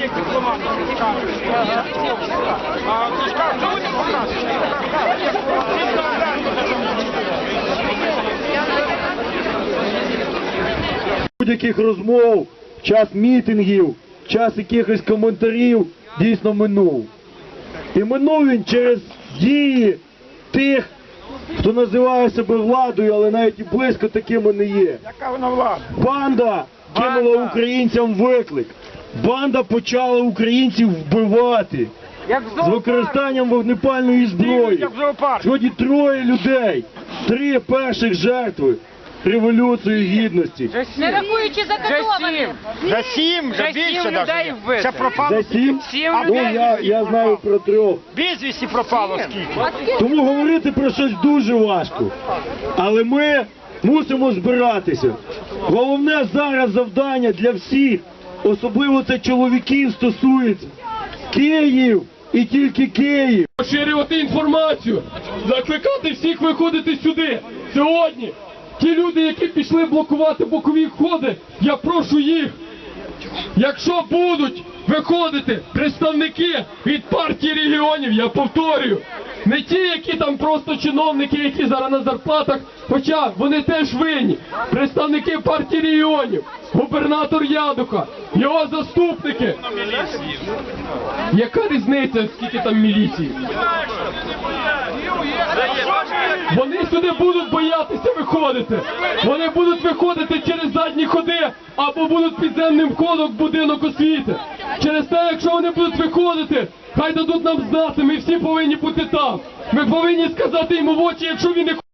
як дипломат. А ти ж кажеш, що ви не будь-яких розмов, час мітингів, час якихось коментарів дійсно минув. І минув він через дії тих, хто називає себе владою, але навіть і близько такими не є. Яка вона влада? Банда кинула українцям виклик. Банда почала українців вбивати Як з використанням вогнепальної зброї. Сьогодні троє людей, три перших жертви Революції Гідності. Не рахуючи закатованих. За сім, Вже більше людей вбито. Це пропало. За сім? Сім А Ну, людей. я, я знаю про трьох. Безвісті пропало скільки. Тому говорити про щось дуже важко. Але ми мусимо збиратися. Головне зараз завдання для всіх, особливо це чоловіків стосується. Київ і тільки Київ. поширювати інформацію, закликати всіх виходити сюди. Сьогодні ті люди, які пішли блокувати бокові входи, я прошу їх. Якщо будуть виходити представники від партії регіонів, я повторюю, не ті, які там просто чиновники, які зараз на зарплатах, хоча вони теж винні, представники партії регіонів, губернатор Ядуха, його заступники. Яка різниця, скільки там міліції? Вони сюди будуть боятися виходити. Вони будуть виходити через задні ходи або будуть підземним в будинок освіти. Через те, якщо вони будуть виходити, хай дадуть нам знати. Ми всі повинні бути там. Ми повинні сказати йому в очі, якщо він не